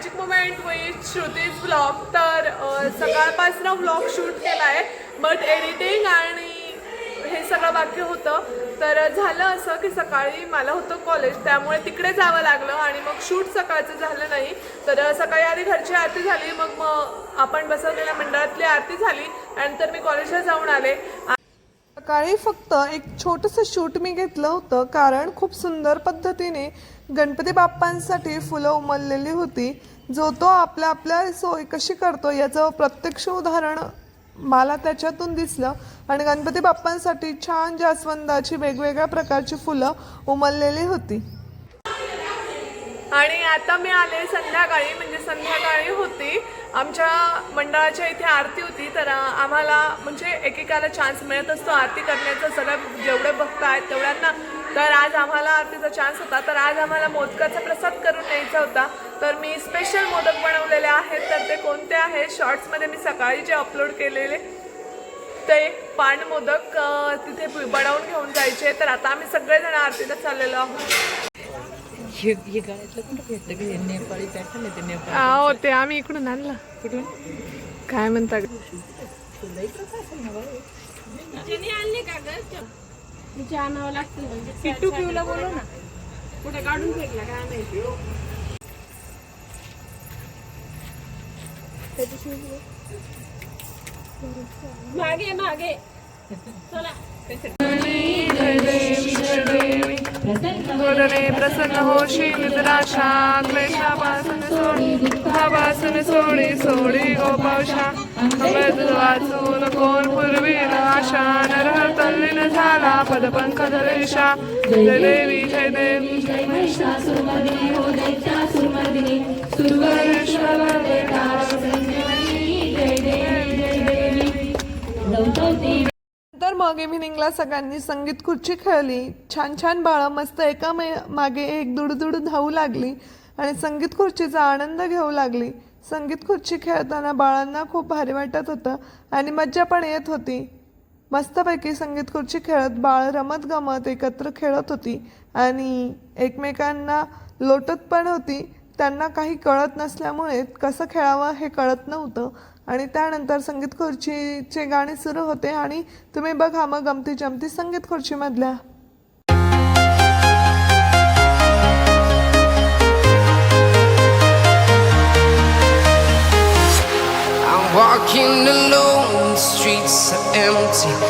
Magic moment with Shruti's blog तर सकाळपासनं सकाळपासून ब्लॉग शूट केला आहे बट एडिटिंग आणि हे सगळं बाकी होतं. तर झालं असं की सकाळी मला होतं कॉलेज त्यामुळे तिकडे जावं लागलं आणि मग शूट सकाळचं झालं नाही. तर सकाळी आधी घरची आरती झाली मग मग आपण बसवलेल्या मंडळातली आरती झाली आणि तर मी कॉलेजला जाऊन आले. सकाळी फक्त एक छोटंसं शूट मी घेतलं होतं कारण खूप सुंदर पद्धतीने गणपती बाप्पांसाठी फुलं उमललेली होती. जो तो आपल्या आपल्या सोय कशी करतो याचं प्रत्यक्ष उदाहरण मला त्याच्यातून दिसलं. आणि गणपती बाप्पांसाठी छान जास्वंदाची वेगवेगळ्या प्रकारची फुलं उमललेली होती. आणि आता मी आले संध्याकाळी म्हणजे संध्याकाळी होती. आमच्या मंडळाच्या इथे आरती होती तर आम्हाला म्हणजे एकेकाला चान्स मिळत असतो आरती करण्याचा. सगळं जेवढे भक्त आहेत तेवढ्यांना. तर आज आम्हाला आरतीचा चान्स होता. तर आज आम्हाला मोदकाचा प्रसाद करून न्यायचा होता. तर मी स्पेशल मोदक बनवलेले आहेत. तर ते कोणते आहेत शॉर्ट्समध्ये मी सकाळी जे अपलोड केलेले ते पान मोदक तिथे बनवून घेऊन जायचे. तर आता आम्ही सगळेजण आरतीला चाललेलो आहोत. हे हे गाड्यातलं कुठं भेटतं की हे नेपाळी पॅटर्न आहे ते नेपाळी हो ते आम्ही इकडून आणला. कुठून? काय म्हणता? ग? किट्टू पिऊला बोलव ना. कुठे काढून फेकला काय माहिती? मागे मागे. गोरणे प्रसन्न होशी निद्राशा क्लेशापासून सोडी दुःखापासून सोडी सोडी गोपावशा. अमृत वाचून कोण पूर्वी आशा? नरह तल्लीन झाला पदपंख धरेशा जय देवी जय देवी जय महिषासुरमर्दिनी हो दैत्यासुरमर्दिनी सुरवरेश्वर देवा तर मग इव्हिनिंगला सगळ्यांनी संगीत खुर्ची खेळली. छान छान बाळं मस्त एका मे मागे एक दुडदुड धावू लागली आणि संगीत खुर्चीचा आनंद घेऊ लागली. संगीत खुर्ची खेळताना बाळांना खूप भारी वाटत होतं आणि मज्जा पण येत होती. मस्तपैकी संगीत खुर्ची खेळत बाळ रमत गमत एकत्र खेळत होती आणि एकमेकांना लोटत पण होती. त्यांना काही कळत नसल्यामुळे कसं खेळावं हे कळत नव्हतं आणि त्यानंतर संगीत खुर्चीचे गाणे सुरू होते आणि तुम्ही बघा मग गमती जमती संगीत खुर्चीमधल्या walking alone, the streets are empty.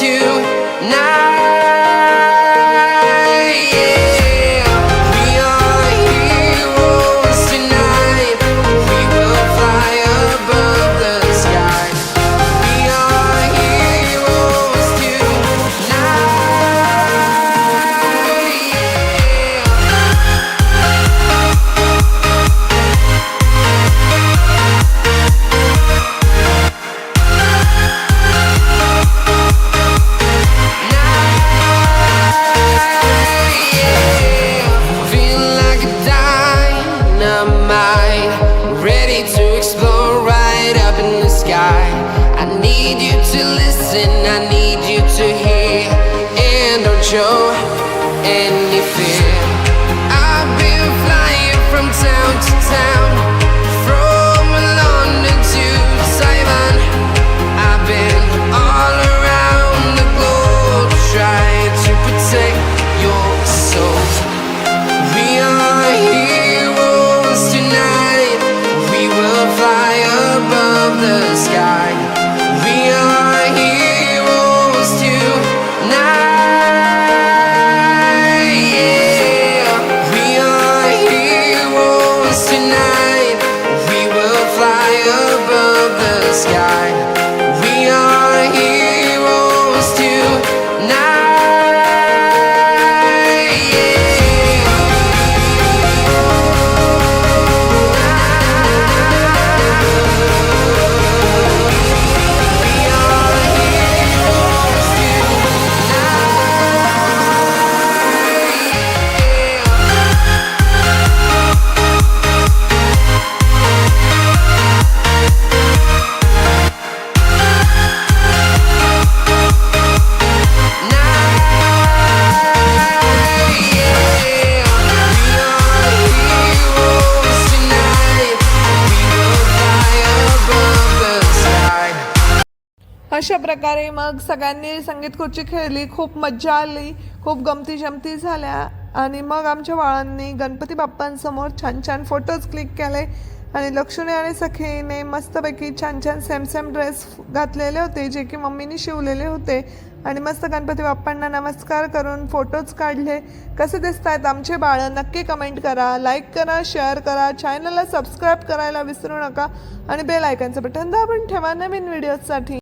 to now. reason I need अशा प्रकारे मग सगळ्यांनी संगीत खुर्ची खेळली खूप मज्जा आली खूप गमती जमती झाल्या आणि मग आमच्या बाळांनी गणपती बाप्पांसमोर छान छान फोटोज क्लिक केले आणि लक्ष्मी आणि सखीने मस्तपैकी छान छान सेम सेम ड्रेस घातलेले होते जे की मम्मीने शिवलेले होते. आणि मस्त गणपती बाप्पांना नमस्कार करून फोटोज काढले. कसे दिसत आहेत आमचे बाळं? नक्की कमेंट करा लाईक करा शेअर करा चॅनलला सबस्क्राईब करायला विसरू नका. आणि बेल आयकॉनचं बटन दाबून ठेवा नवीन व्हिडिओजसाठी